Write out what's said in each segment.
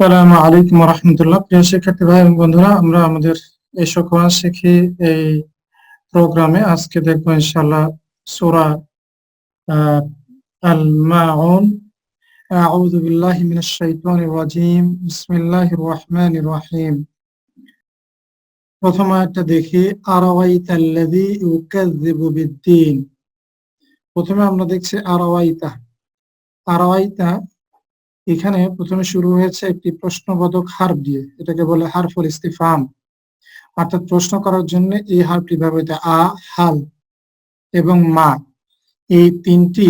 সালামু আলাইকুম রহমতুল্লাহ। প্রিয় শিক্ষার্থী ভাই বন্ধুরা, আমরা আমাদের এই কোরআন শিখি এই প্রোগ্রামে। আজকে দেখব ইনশাআল্লাহ সূরা আল মাউন আউযু বিল্লাহি মিনাশ শাইতানির রাজিম। বিসমিল্লাহির রহমানির রহিম। প্রথম আয়াতটা দেখি, আরাওয়াইতাল্লাযী ইউকাযযিবু বিদ্দীন। প্রথমে আমরা দেখছি আরাওয়াইতা। আরাওয়াইতা এখানে প্রথমে শুরু হয়েছে একটি প্রশ্নবোধক হার্ফ দিয়ে, এটাকে বলে হারফুল ইস্তিফাম অর্থাৎ প্রশ্ন করার জন্য এই হার্ফটি ব্যবহৃত আ, হাল এবং মা। এই তিনটি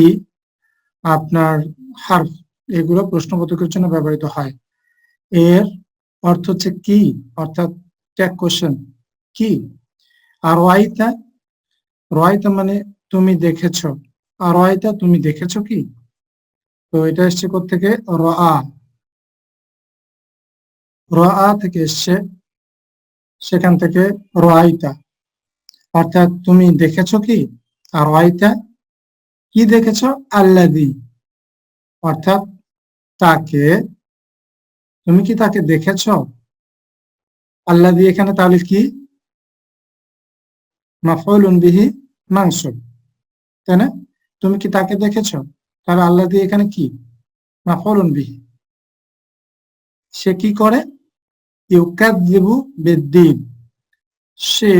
আপনার হার্ফ, এগুলো প্রশ্নবোধকের জন্য ব্যবহৃত হয়। এর অর্থ হচ্ছে কি? অর্থাৎ ট্যাগ কোশ্চেন। কি? আর ওয়াইতা? রয়তা মানে তুমি দেখেছ। আর রয়তা তুমি দেখেছ কি? তো এটা এসছে থেকে র আ র আ থেকে এসছে সেখান থেকে র আইতা অর্থাৎ তুমি দেখেছ কি? আর আইতা কি দেখেছ? আল্লাদি অর্থাৎ তাকে, তুমি কি তাকে দেখেছ? আল্লাদি এখানে তাহলে কি? মাফলুন বিহি মাংস তাই না? তুমি কি তাকে দেখেছ? তাহলে আল্লাহ দিয়ে এখানে কি? মাফলুন বিহি। সে কি করে? ইউকাদিবু বেদ্দিন। সে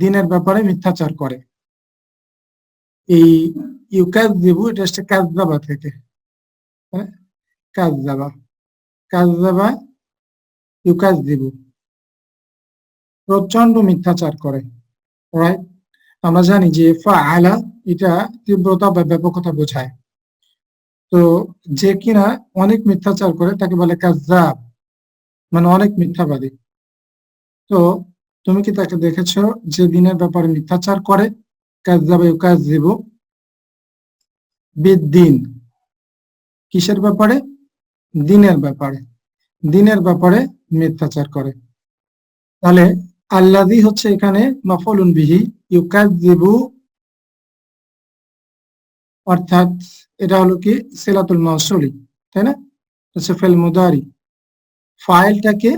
দিনের ব্যাপারে মিথ্যাচার করে। এই ইউকাদিবু এটা হচ্ছে কাজদাবা থেকে। হ্যাঁ? কাজদাবা কাজদাবা ইউকাদিবু প্রচণ্ড মিথ্যাচার করে। রাইট আমরা জানি যে ফা আলা এটা তীব্রতা বা ব্যাপকতা বোঝায়। তো যে কিনা অনেক মিথ্যাচার করে, তাকে বলে কাজাব মানে অনেক মিথ্যাবাদী। তো তুমি কি তাকে দেখেছ যে দিনের ব্যাপারে মিথ্যাচার করে? কাজাবে কাজিব বিদ্দিন। কিসের ব্যাপারে? দিনের ব্যাপারে। দিনের ব্যাপারে মিথ্যাচার করে। তাহলে আল্লাদি হচ্ছে এখানে মফলুন বিহি ইউকাজিবু অর্থাৎ এটা হলো কি? সেলাতুল মাসুলি তাই না? হচ্ছে ফেল মুদারি। ফাইলটাকে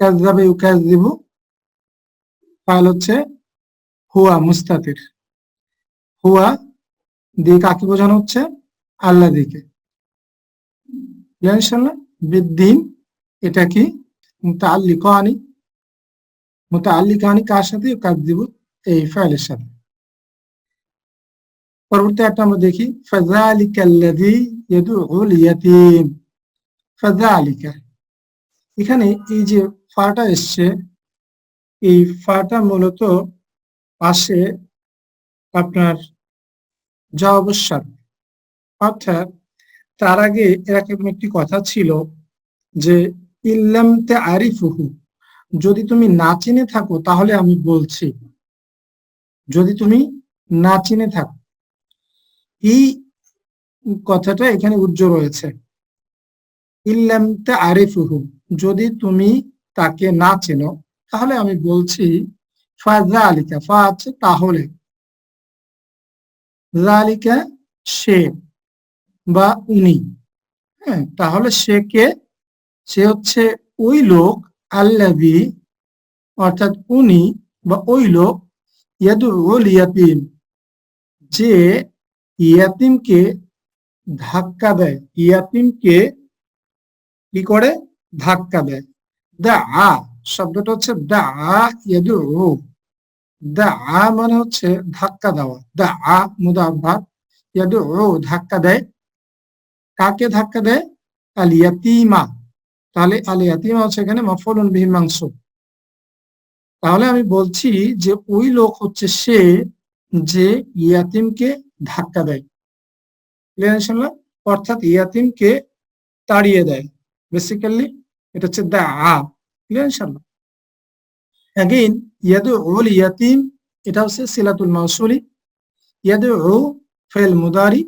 কাজদাবে ইউকাজিবু ফাইল হচ্ছে হুয়া, মুস্তাতির। হুয়া দিয়ে কাকে বোঝানো হচ্ছে? আল্লাহ দিকে। ইনশাল্লাহ বিদ্দিন এটা কি? মুতাআল্লিক আনি মুতাআল্লিক আনি কার সাথে কাজ দিব এই ফাইলের সাথে। পরবর্তী একটা আমরা দেখি ফাজালিকাল্লাযী ইয়াদউল ইয়াতীম ফাজালিকা এখানে এই যে ফাটা এসছে, এই ফাটা মূলত আসে আপনার জবাবসার অর্থাৎ তার আগে এরকম একটি কথা ছিল যে ইল্লামতে আরিফুহু যদি তুমি না চিনে থাকো, তাহলে আমি বলছি। যদি তুমি না চিনে থাকো এই কথাটা এখানে উজ্জ্বল রয়েছে। ইল্লামতে আরিফুহু যদি তুমি তাকে না চেনো, তাহলে আমি বলছি ফাজা আলিকা ফা আছে তাহলে। জালিকা সে বা উনি। হ্যাঁ তাহলে সে কে? সে হচ্ছে ওই লোক আল্লাবি অর্থাৎ উনি বা ওই লোক ইয়াদুল ইয়াতিম, যে ইয়াতিমকে ধাক্কা দেয়। ইয়াতিমকে কি করে? ধাক্কা দেয়। দা আ শব্দটা হচ্ছে দা ইয়াদু। দা আ মানে হচ্ছে ধাক্কা দেওয়া। দা আ মুদাব্বার ইয়াদু ধাক্কা দেয়। কাকে ধাক্কা দেয়? আল ইয়াতিমা। তাহলে আল ইয়াতিমা হচ্ছে এখানে মফলুন বিহি তাহলে আমি বলছি যে ওই লোক হচ্ছে সে যে ইয়াতিমকে ধাক্কা দেয়। অর্থাৎ ইয়াতিমকে তাড়িয়ে দেয়। বেসিক্যালি এটা হচ্ছে দা আ। ক্লিয়ার ইনশাল্লাহ? অ্যাগেইন ইয়াদু উল ইয়াতিম, এটা হচ্ছে সিলাতুল মাউসুলি। ইয়াদু ফেল মুদারি,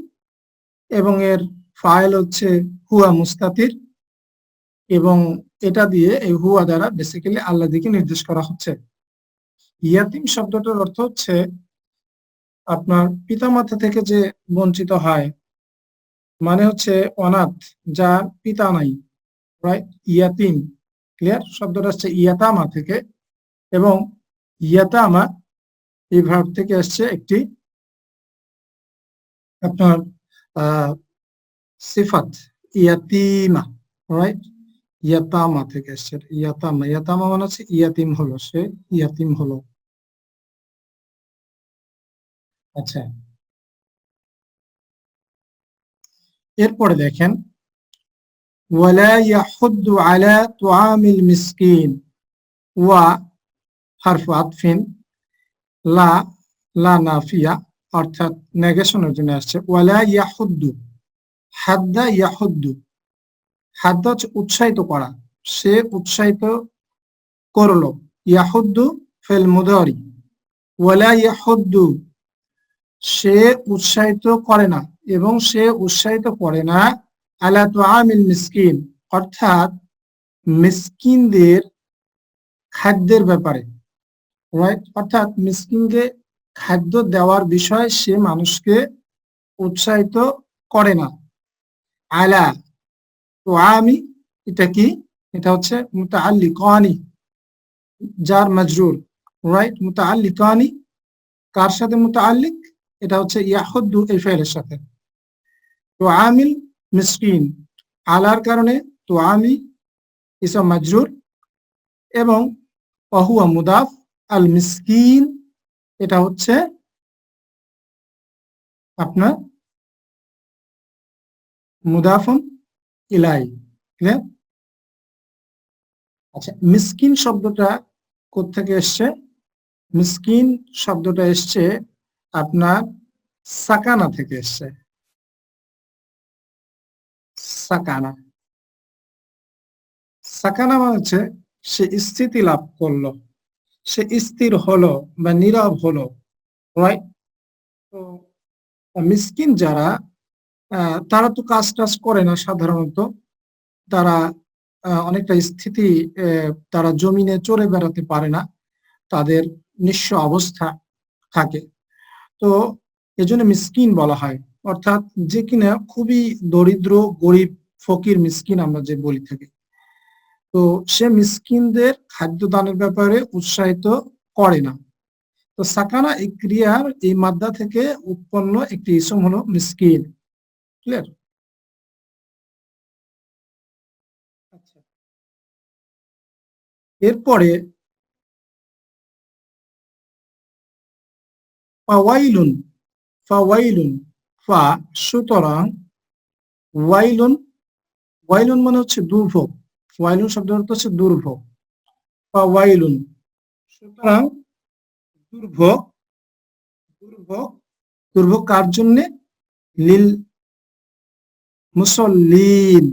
এবং এর ফাইল হচ্ছে হুয়া মুস্তাতির। এবং এটা দিয়ে এই হুয়া দ্বারা বেসিক্যালি আল্লাহ দিকে নির্দেশ করা হচ্ছে। ইয়াতিম শব্দটার অর্থ হচ্ছে আপনার পিতামাতা থেকে যে বঞ্চিত হয় মানে হচ্ছে অনাথ যার পিতা নাই ইয়াতিম ক্লিয়ার শব্দটা আসছে ইয়াতামা থেকে এবং ইয়াতামা এই ভার্ব থেকে আসছে একটি আপনার সিফাত, ইয়াতিমা রাইট ইয়াতামা থেকে এসছে, ইয়াতামা। ইয়াতামা মানে হচ্ছে ইয়াতিম হলো, সে ইয়াতিম হলো। আচ্ছা। এরপরে দেখেন হাদ্দা উৎসাহিত করা সে উৎসাহিত করল ইয়াহুদ্দু ফেল মুদারি ওয়ালা ইয়াহুদ্দু সে উৎসাহিত করে না এবং সে উৎসাহিত করে না। আলা তো আমিল মিসকিন, অর্থাৎ মিসকিনদের খাদ্যের ব্যাপারে। রাইট অর্থাৎ মিসকিনকে খাদ্য দেওয়ার বিষয়ে সে মানুষকে উৎসাহিত করে না। আলা তো আমি এটা কি? এটা হচ্ছে মুতাআল্লিকানি, যার মাজরুর। রাইট মুতাআল্লিকানি, কার সাথে মুতাআল্লিক? এটা হচ্ছে ইয়াহুদ্দু এই ফেলের সাথে। তো আমিল মিসকিন, আলার কারণে তো আমি ইসব মাজরুর এবং অহুয়া মুদাফ আল মিসকিন, এটা হচ্ছে আপনার মুদাফন ইলাই। আচ্ছা মিসকিন শব্দটা কোথেকে এসছে? মিসকিন শব্দটা এসছে আপনার সাকানা থেকে এসছে। সাকানা। সাকানা মানে হচ্ছে সে স্থিতি লাভ করল। সে স্থির হলো বা নীরব হলো মিসকিন যারা তারা তো কাজ টাজ করে না সাধারণত। তারা অনেকটা স্থিতি তারা জমিনে চড়ে বেড়াতে পারে না। তাদের নিঃস্ব অবস্থা থাকে। তো এজন্য মিসকিন বলা হয়। অর্থাৎ যে কিনা খুবই দরিদ্র, গরিব, ফকির মিসকিন আমরা যে বলি থাকি। তো সে মিসকিনদের খাদ্য দানের ব্যাপারে উৎসাহিত করে না। তো সাকানা এই ক্রিয়ার এই মাদ্দা থেকে উৎপন্ন একটি ইসম হলো মিসকিন। ক্লিয়ার আচ্ছা। এরপরে ফাওয়াইলুন ফাওয়াইলুন, ফা, সুতরাং ওয়াইলুন ওয়াইলুন মানে হচ্ছে দুর্ভোগ। ওয়াইলুন শব্দের অর্থ হচ্ছে দুর্ভোগ। ফাওয়াইলুন, সুতরাং দুর্ভোগ দুর্ভোগ দুর্ভোগ কার জন্য? লিল, মুসল্লিন।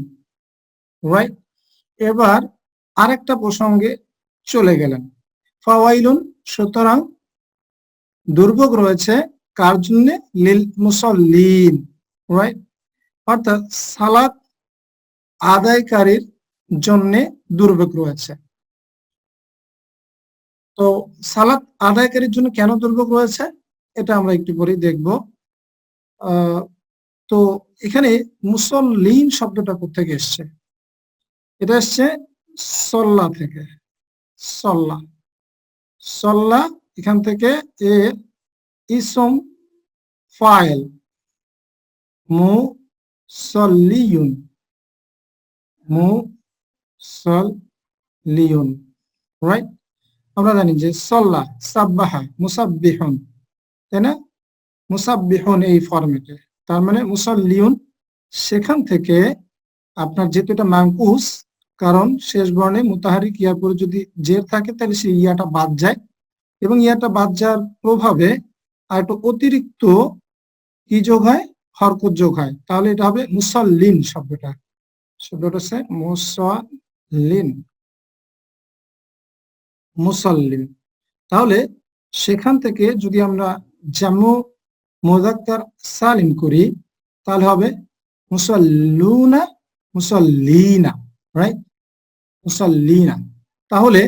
রাইট এবার আরেকটা প্রসঙ্গে চলে গেলেন। ফাওয়াইলুন, সুতরাং দুর্ভোগ রয়েছে কার জন্য? লিল মুসল্লিন রাইট অর্থাৎ সালাত আদায়কারীর জন্য দুর্ভোগ রয়েছে। তো সালাত আদায়কারীর জন্য কেন দুর্ভোগ রয়েছে? এটা আমরা একটু পরেই দেখব। তো এখানে মুসল্লিন শব্দটা কোথেকে এসছে? এটা এসছে সল্লা থেকে। সল্লা। সল্লা এখান থেকে এর ইসম ফাইল মু সল্লিউন মু সল্লিউন রাইট আমরা জানি যে সল্লা, সাব্বাহা, মুসাব্বিহুন, তাই না? মুসাব্বিহুন এই ফরম্যাটে তার মানে মুসল্লিউন সেখান থেকে আপনার যেহেতু এটা মাঙ্কুস কারণ শেষ বর্ণে মুতাহারিক ইয়ার পরে যদি জের থাকে, তাহলে সেই ইয়াটা বাদ যায়। এবং ইয়াটা বাদ প্রভাবে আর একটু অতিরিক্ত কি যোগ হয়? হরকত যোগ হয়। তাহলে এটা হবে মুসল্লিন শব্দটা। শব্দটা হচ্ছে মুসলিন মুসল্লিন। তাহলে সেখান থেকে যদি আমরা জামু মোজাক্কার সালিম করি, তাহলে হবে মুসল্লুনা মুসল্লিনা রাইট মুসল্লিনা। তাহলে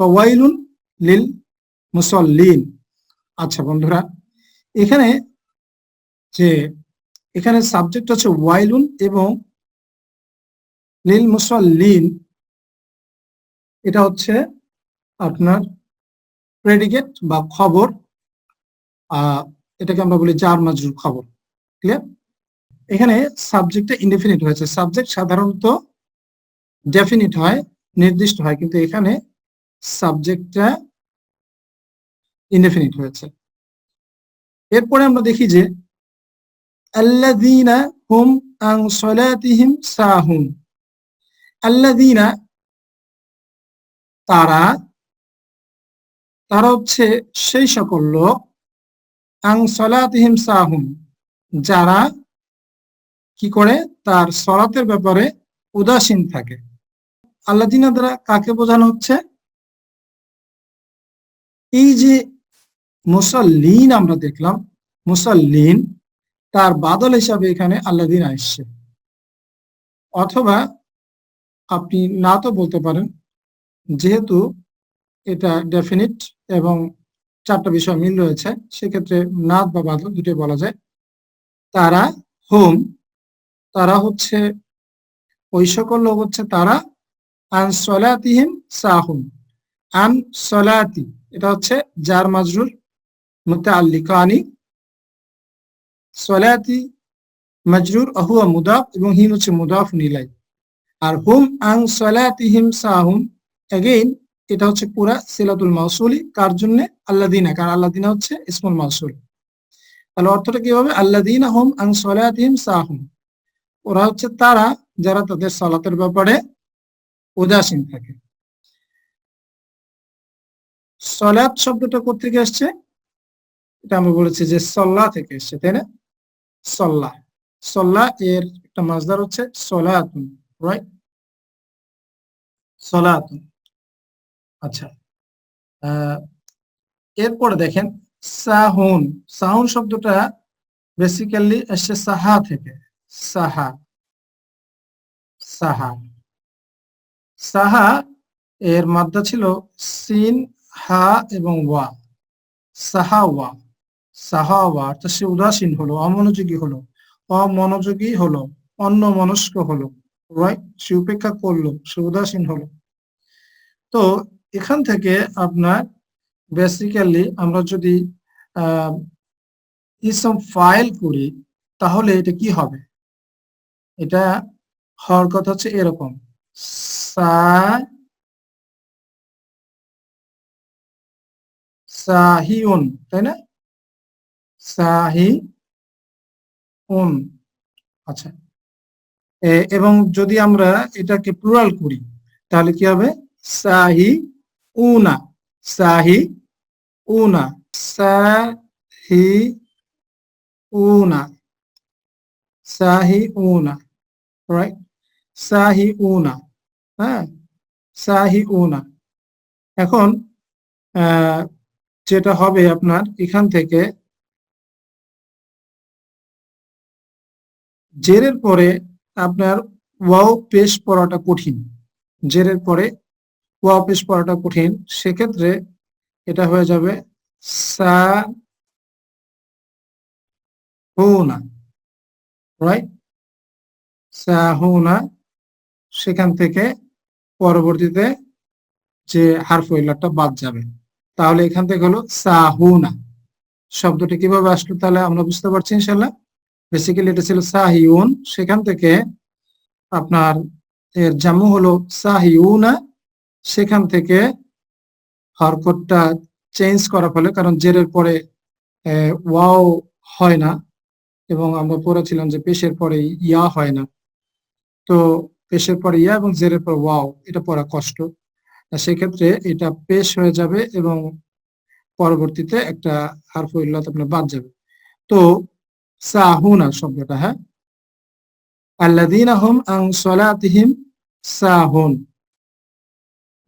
ওয়াইলুন লিল মুসল্লিন। আচ্ছা বন্ধুরা, এখানে যে, এখানে সাবজেক্ট হচ্ছে ওয়াইলুন এবং লিল মুসল্লিন। এটা হচ্ছে আপনার প্রেডিকেট বা খবর। এটাকে আমরা বলি জার মাজরুর খবর। ক্লিয়ার এখানে সাবজেক্টটা ইনডেফিনিট হয়েছে। সাবজেক্ট সাধারণত ডেফিনিট হয়, নির্দিষ্ট হয়। কিন্তু এখানে সাবজেক্টটা ইনডেফিনিট হয়েছে। এরপরে আমরা দেখি যে হুম সলাতিহিম সাহুন। তারা তারা হচ্ছে সেই সকল লোক আং সলাতিহিম সাহুন, যারা কি করে? তার সলাতের ব্যাপারে উদাসীন থাকে। আল্লাদিনা দ্বারা কাকে বোঝানো হচ্ছে? এই যে মুসল্লিন আমরা দেখলাম। মুসাল্লিন তার বাদল হিসাবে এখানে আল্লাদিন আসছে। অথবা আপনি না তো বলতে পারেন, যেহেতু এটা ডেফিনিট এবং চারটা বিষয় মিল রয়েছে, সেক্ষেত্রে নাথ বা বাদল দুটোই বলা যায়। তারা হোম, তারা হচ্ছে, ওই সকল লোক হচ্ছে তারা আন সলাতিহিম সাহুম। আন সলাতি, এটা হচ্ছে জার মাজরুর মুতাআল্লিকানি সলাতি মাজরুর আহুয়া মুদাফ এবং হিম হচ্ছে মুদাফ নিলাই আর হুম আন সলাতিহিম সাহুম এগেইন এটা হচ্ছে পুরা সিলাতুল মাউসুলি। কার জন্য? আল্লাদিনা কারণ আল্লাদিনা হচ্ছে ইসমুল মাউসুল। তাহলে অর্থটা কি হবে? আল্লাদিনা হুম আন সলাতিহিম সাহুম ওরা হচ্ছে তারা যারা তাদের সালাতের ব্যাপারে উদাসীন থাকে। সলাৎ শব্দটা কোথেকে আসছে? এটা আমি বলেছি যে সল্লা থেকে এসছে, তাই না? সল্লা। সল্লা এর একটা মাজদার হচ্ছে সলাতুন রাইট সলাতুন। আচ্ছা এরপরে দেখেন সাহুন। সাহুন শব্দটা বেসিক্যালি এসছে সাহা থেকে। সাহা। সাহা। সাহা এর মাদ্দা ছিল সিন, হা এবং ওয়া। সাহা ওয়া। সাহা ওয়া অর্থাৎ সে উদাসীন হলো, অমনোযোগী হলো অমনোযোগী হলো অন্য মনস্ক হলো রাইট সে উপেক্ষা করল, সে উদাসীন হলো। তো এখান থেকে আপনার বেসিক্যালি আমরা যদি ইসম ফাইল করি, তাহলে এটা কি হবে? এটা হওয়ার কথা হচ্ছে এরকম। সাহিউন, তাই না? সাহি উন। আচ্ছা। এবং যদি আমরা এটাকে প্লুরাল করি, তাহলে কি হবে? সাহি উনা। সাহি উনা। সাহি উনা। সাহি উনা। রাইট সাহি উনা। হ্যাঁ? সাহি উনা। এখন যেটা হবে আপনার এখান থেকে জেরের পরে আপনার ওয়াও পেশ পড়াটা কঠিন। জেরের পরে ওয়াও পেশ পড়াটা কঠিন। সেক্ষেত্রে এটা হয়ে যাবে সা হুনা রাইট সাহুনা সেখান থেকে পরবর্তীতে যে হারফ ইল্লাটা বাদ যাবে। তাহলে এখান থেকে হলো সাহুনা শব্দটি কীভাবে আসলো তাহলে আমরা বুঝতে পারছি ইনশাল্লাহ বেসিক্যালি এটা ছিল সাহিউন। সেখান থেকে আপনার এর জামু হলো সাহিউনা। সেখান থেকে হরকতটা চেঞ্জ করা ফলে, কারণ জেরের পরে ওয়াও হয় না। এবং আমরা পড়েছিলাম যে পেশের পরে ইয়া হয় না। তো পেশের পরে ইয়া এবং জেরের পর ওয়াও, এটা পড়া কষ্ট। সেক্ষেত্রে এটা পেশ হয়ে যাবে এবং পরবর্তীতে একটা হারফ ইল্লাত আপনার বাদ যাবে। তো সাহুনা শব্দটা হ্যাঁ? আল্লাযীনা হুম আন সলাতিহিম সাহুন।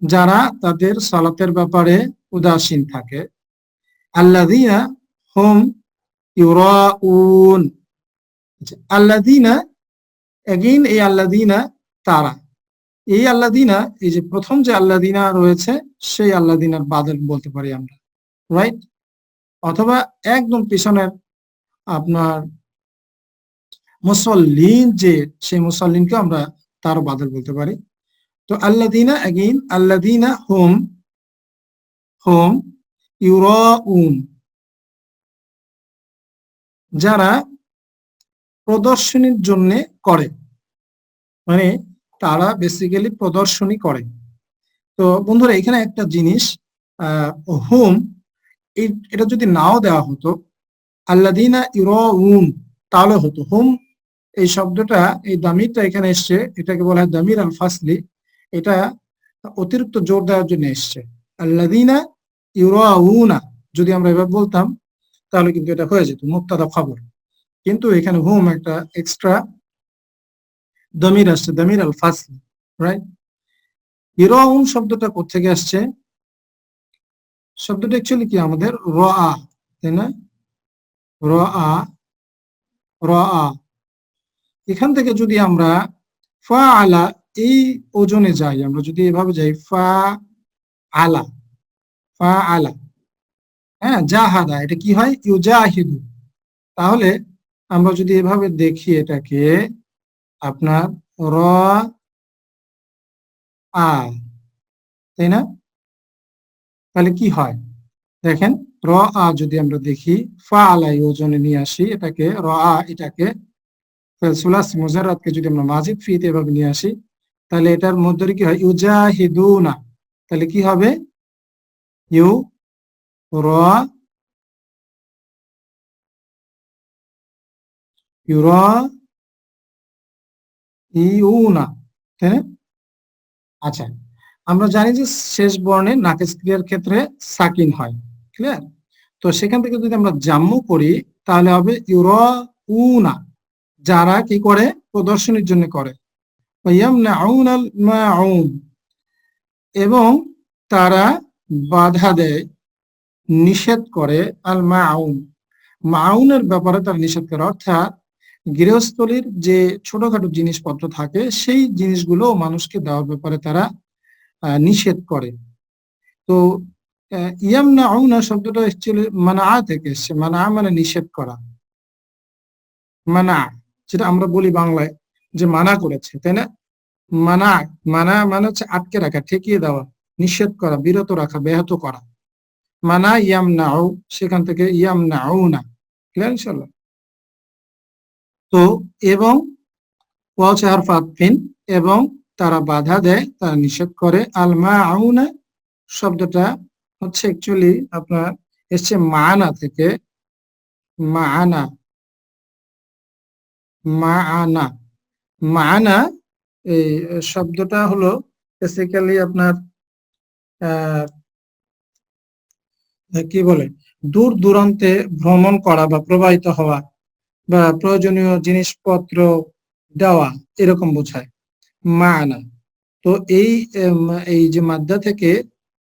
যারা তাদের সালাতের ব্যাপারে উদাসীন থাকে। আল্লাযীনা হুম ইউরাউন। আচ্ছা, আল্লাযীনা এগেইন এই আল্লাযীনা তারা। এই আল্লাযীনা এই যে প্রথম যে আল্লাযীনা রয়েছে সেই আল্লাযীনার বাদল বলতে পারি আমরা রাইট অথবা একদম পিছনের আপনার মুসল্লিন যে, সেই মুসল্লিনকে আমরা তারও বাদল বলতে পারি। তো আল্লাদিনা অ্যাগেইন আল্লাদিনা হোম হোম, ইউরাউন। যারা প্রদর্শনীর জন্য করে মানে তারা বেসিক্যালি প্রদর্শনী করে। তো বন্ধুরা, এখানে একটা জিনিস, আহ, হোম এটা যদি নাও দেওয়া হতো আল্লাদিনা ইউরাউন তাহলে হতো হোম। এই শব্দটা, এই দামিরটা এখানে এসছে, এটাকে বলা হয় দামির আল ফাসলি এটা অতিরিক্ত জোর দেওয়ার জন্য এসছে। আল্লাদিনা ইউরাউনা যদি আমরা এবার বলতাম, তাহলে কিন্তু এটা হয়ে যেত, মুক্তাদা খবর। কিন্তু এখানে হুম একটা এক্সট্রা দমির আসছে, দমির আল ফাসলি রাইট ইরাউন শব্দটা কোথেকে আসছে? শব্দটা অ্যাকচুয়ালি কি আমাদের? র আ তাই না? র আ র আ এখান থেকে যদি আমরা ফা আলা এই ওজনে যাই, আমরা যদি এভাবে যাই ফা আলা ফা আলা হ্যাঁ জাহাদা, এটা কি হয়? ইউজাহিদু। তাহলে আমরা যদি এভাবে দেখি এটাকে, আপনার র আ তাই না? তাহলে কি হয়? দেখেন র আ যদি আমরা দেখি ফা আলাই ওজনে নিয়ে আসি, এটাকে র আ এটাকে সুলাস মুজারাতকে যদি আমরা মাজিদ ফিতে এভাবে নিয়ে আসি, তাহলে এটার মধ্যে কি হয়? ইউজাহিদুনা। তাহলে কি হবে? ইউ র ইউরা ইউনা। তাই না? আচ্ছা আমরা জানি যে শেষ বর্ণে নাকেশ ক্রিয়ার ক্ষেত্রে সাকিন হয়। ক্লিয়ার তো সেখান থেকে যদি আমরা জাম্মু করি, তাহলে হবে ইউরা উনা যারা কি করে? প্রদর্শনীর জন্য করে। এবং তারা বাধা দেয়, নিষেধ করে আল মাউন। মাউনের ব্যাপারে তারা নিষেধ করে। অর্থাৎ গৃহস্থলীর যে ছোটখাটো জিনিসপত্র থাকে, সেই জিনিসগুলো মানুষকে দেওয়ার ব্যাপারে তারা নিষেধ করে। তো ইয়ামনা শব্দটা অ্যাকচুয়ালি মানা থেকে এসছে মানা মানে নিষেধ করা। মানা যেটা আমরা বলি বাংলায়, যে মানা করেছে, তাই না? মানা মানা মানে হচ্ছে আটকে রাখা, ঠেকিয়ে দেওয়া, নিষেধ করা, বিরত রাখা, ব্যাহত করা। মানা ইয়াম নাও সেখান থেকে ইয়াম নাও না ক্লিয়ার ইনশাল্লাহ তো এবং ওয়াচার এবং তারা বাধা দেয়, তারা নিষেধ করে আল মা আউনা শব্দটা হচ্ছে অ্যাকচুয়ালি আপনার এসছে মানা থেকে মা আনা মা আনা মানা এই শব্দটা হলো বেসিক্যালি আপনার কি বলে, দূর দূরান্তে ভ্রমণ করা বা প্রবাহিত হওয়া বা প্রয়োজনীয় জিনিসপত্র দেওয়া এরকম বোঝায়। মা মানা। তো এই এই যে মাদ্দা থেকে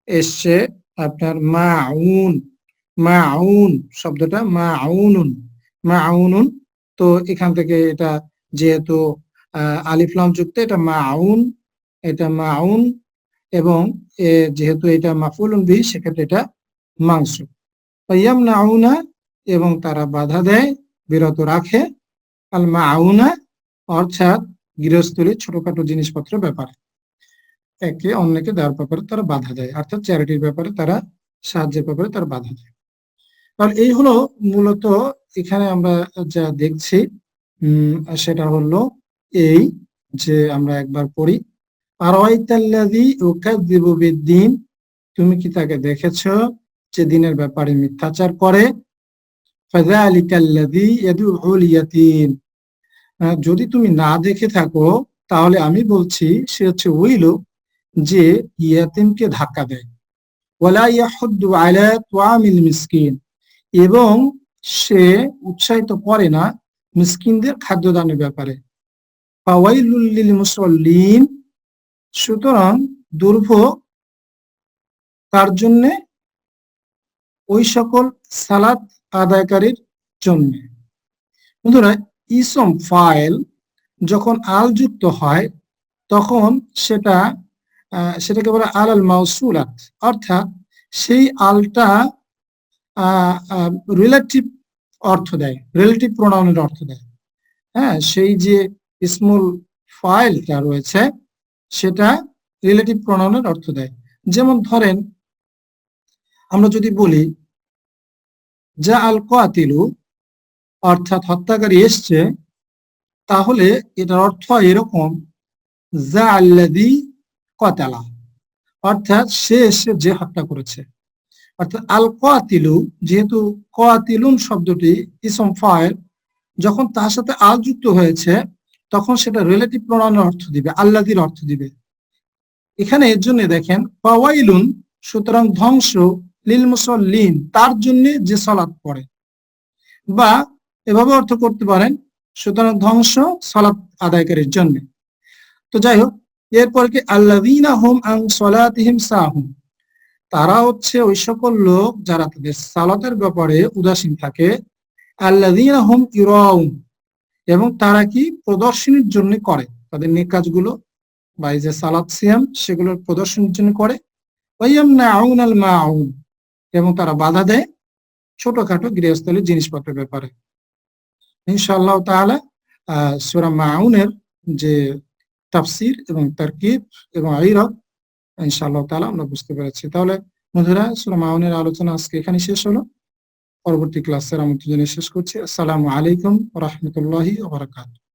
এসছে আপনার মা আউন মা আউন শব্দটা মা আউনুন মা আউনুন তো এখান থেকে এটা যেহেতু আলিফলাম যুক্ত, এটা মা আউন এটা মা আউন এবং যেহেতু এটা মাফুলুন বি সেক্ষেত্রে এটা মাংস। ইয়ামনা আউনা এবং তারা বাধা দেয়, বিরত রাখে। আল মা আউনা অর্থাৎ গৃহস্থলী ছোটখাটো জিনিসপত্র ব্যাপার। একে অন্যকে দেওয়ার ব্যাপারে তারা বাধা দেয়। অর্থাৎ চ্যারিটির ব্যাপারে তারা সাহায্যের ব্যাপারে তারা বাধা দেয়। কারণ এই হলো মূলত এখানে আমরা যা দেখছি সেটা হলো এই যে আমরা একবার পড়ি আর দিন তুমি কি তাকে দেখেছ যে দিনের ব্যাপারে মিথ্যাচার করে? যদি তুমি না দেখে থাকো, তাহলে আমি বলছি সে হচ্ছে ওই লোক যে ইয়াতিমকে ধাক্কা দেয়। আলা এবং সে উৎসাহিত করে না মিসকিনদের খাদ্যদানের ব্যাপারে। মুসল্লিন। সুতরাং দুর্ভোগ তার জন্যে ওই সকল সালাত আদায়কারীর জন্য। বন্ধুরা, ইসম ফাইল যখন আল যুক্ত হয়, তখন সেটা সেটাকে বলে আল আল মাউসুলাত অর্থাৎ সেই আলটা রিলেটিভ অর্থ দেয় রিলেটিভ প্রোনাউনের অর্থ দেয়। হ্যাঁ সেই যে ইসমুল ফাইলটা রয়েছে, সেটা রিলেটিভ প্রোনাউনের অর্থ দেয়। যেমন ধরেন, আমরা যদি বলি যা আল কাতিলু অর্থাৎ হত্যাকারী এসছে, তাহলে এটার অর্থ এরকম যা আল্লাদি কতালা অর্থাৎ সে এসে যে হত্যা করেছে। অর্থাৎ আল কাতিলু যেহেতু কাতিলুন শব্দটি ইসম ফাইল যখন তার সাথে আল যুক্ত হয়েছে, তখন সেটা রিলেটিভ প্রোনাউনের অর্থ দিবে, আল্লাদির অর্থ দিবে। এখানে এর জন্য দেখেন পাওয়াইলুন সুতরাং ধ্বংস লিল মুসল্লিন, তার জন্য যে সলাৎ পড়ে। বা এভাবে অর্থ করতে পারেন, সুতরাং ধ্বংস সলাৎ আদায়কারীর জন্য। তো যাই হোক এরপর কি? আল্লাদিনা হোম সাহুম। তারা হচ্ছে ওই সকল লোক যারা তাদের সালাতের ব্যাপারে উদাসীন থাকে। আল্লাদিনা হোম এবং তারা কি? প্রদর্শনীর জন্য করে। তাদের নিয়ে কাজগুলো বা এই যে সালাত সিয়াম, সেগুলোর প্রদর্শনীর জন্য করে। আল এবং তারা বাধা দেয় ছোটখাটো গৃহস্থলীর জিনিসপত্রের ব্যাপারে। ইনশাআল্লাহ তাআলা সূরা মাউনের যে তাফসির এবং তারকিব এবং আইরব ইনশাআল্লাহ তালা আমরা বুঝতে পেরেছি। তাহলে বন্ধুরা সুরম মাউনের আলোচনা আজকে এখানে শেষ হলো। পরবর্তী ক্লাসের আমন্ত্রণ শেষ করছি। আসসালামু আলাইকুম রহমতুল্লাহ রাহমাতুল্লাহি ওয়া বারাকাতুহু।